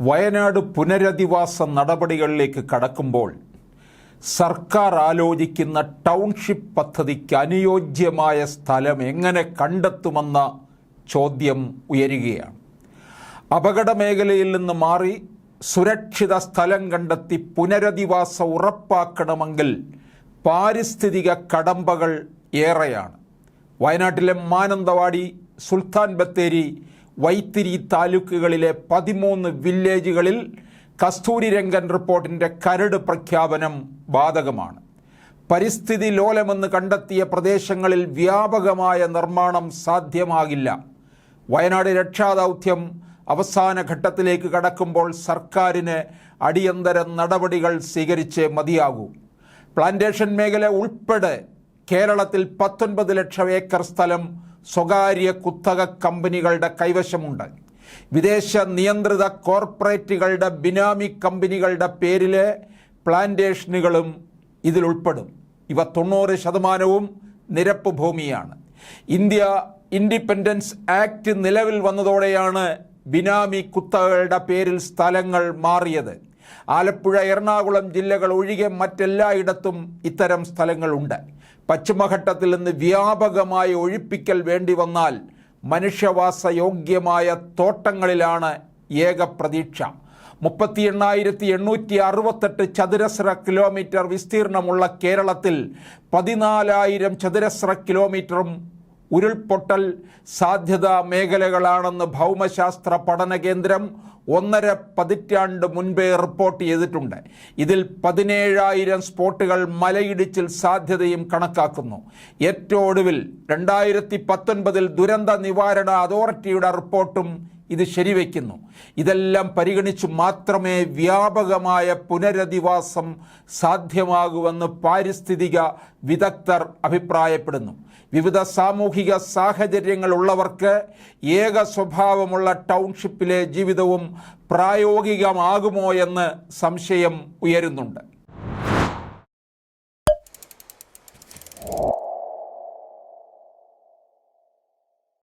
വയനാട് പുനരധിവാസ നടപടികളിലേക്ക് കടക്കുമ്പോൾ സർക്കാർ ആലോചിക്കുന്ന ടൗൺഷിപ്പ് പദ്ധതിക്ക് അനുയോജ്യമായ സ്ഥലം എങ്ങനെ കണ്ടെത്തുമെന്ന ചോദ്യം ഉയരുകയാണ്. അപകട മേഖലയിൽ നിന്ന് മാറി സുരക്ഷിത സ്ഥലം കണ്ടെത്തി പുനരധിവാസം ഉറപ്പാക്കണമെങ്കിൽ പാരിസ്ഥിതിക കടമ്പകൾ ഏറെയാണ്. വയനാട്ടിലെ മാനന്തവാടി സുൽത്താൻ ബത്തേരി വൈത്തിരി താലൂക്കുകളിലെ പതിമൂന്ന് വില്ലേജുകളിൽ കസ്തൂരി രംഗൻ റിപ്പോർട്ടിന്റെ കരട് പ്രഖ്യാപനം ബാധകമാണ്. പരിസ്ഥിതി ലോലമെന്ന് കണ്ടെത്തിയ പ്രദേശങ്ങളിൽ വ്യാപകമായ നിർമ്മാണം സാധ്യമാകില്ല. വയനാട് രക്ഷാദൗത്യം അവസാന ഘട്ടത്തിലേക്ക് കടക്കുമ്പോൾ സർക്കാരിന് അടിയന്തര നടപടികൾ സ്വീകരിച്ച് മതിയാകൂ. പ്ലാന്റേഷൻ മേഖല ഉൾപ്പെടെ കേരളത്തിൽ പത്തൊൻപത് ലക്ഷം ഏക്കർ സ്ഥലം സ്വകാര്യ കുത്തക കമ്പനികളുടെ കൈവശമുണ്ട്. വിദേശ നിയന്ത്രിത കോർപ്പറേറ്റുകളുടെ ബിനാമി കമ്പനികളുടെ പേരിലെ പ്ലാന്റേഷനുകളും ഇതിലുൾപ്പെടും ഇവ തൊണ്ണൂറ് ശതമാനവും നിരപ്പ് ഭൂമിയാണ്. ഇന്ത്യ ഇൻഡിപെൻഡൻസ് ആക്ട് നിലവിൽ വന്നതോടെയാണ് ബിനാമി കുത്തകളുടെ പേരിൽ സ്ഥലങ്ങൾ മാറിയത്. ആലപ്പുഴ എറണാകുളം ജില്ലകൾ ഒഴികെ മറ്റെല്ലായിടത്തും ഇത്തരം സ്ഥലങ്ങളുണ്ട്. പശ്ചിമഘട്ടത്തിൽ നിന്ന് വ്യാപകമായ ഒഴിപ്പിക്കൽ വേണ്ടി വന്നാൽ മനുഷ്യവാസയോഗ്യമായ തോട്ടങ്ങളിലാണ് ഏക പ്രതീക്ഷ. മുപ്പത്തി എണ്ണായിരത്തി എണ്ണൂറ്റി അറുപത്തെട്ട് ചതുരശ്ര കിലോമീറ്റർ വിസ്തീർണമുള്ള കേരളത്തിൽ പതിനാലായിരം ചതുരശ്ര കിലോമീറ്ററും ഉരുൾപൊട്ടൽ സാധ്യതാ മേഖലകളാണെന്ന് ഭൗമശാസ്ത്ര പഠന കേന്ദ്രം ഒന്നര പതിറ്റാണ്ട് മുൻപേ റിപ്പോർട്ട് ചെയ്തിട്ടുണ്ട്. ഇതിൽ പതിനേഴായിരം സ്പോട്ടുകൾ മലയിടിച്ചിൽ സാധ്യതയും കണക്കാക്കുന്നു. ഏറ്റവും ഒടുവിൽ രണ്ടായിരത്തി പത്തൊൻപതിൽ ദുരന്ത നിവാരണ അതോറിറ്റിയുടെ റിപ്പോർട്ടും ഇത് ശരിവയ്ക്കുന്നു ഇതെല്ലാം പരിഗണിച്ച് മാത്രമേ വ്യാപകമായ പുനരധിവാസം സാധ്യമാകുമെന്ന് പാരിസ്ഥിതിക വിദഗ്ധർ അഭിപ്രായപ്പെടുന്നു. വിവിധ സാമൂഹിക സാഹചര്യങ്ങൾ ഉള്ളവർക്ക് ഏക സ്വഭാവമുള്ള ടൗൺഷിപ്പിലെ ജീവിതവും പ്രായോഗികമാകുമോ എന്ന് സംശയം ഉയരുന്നുണ്ട്.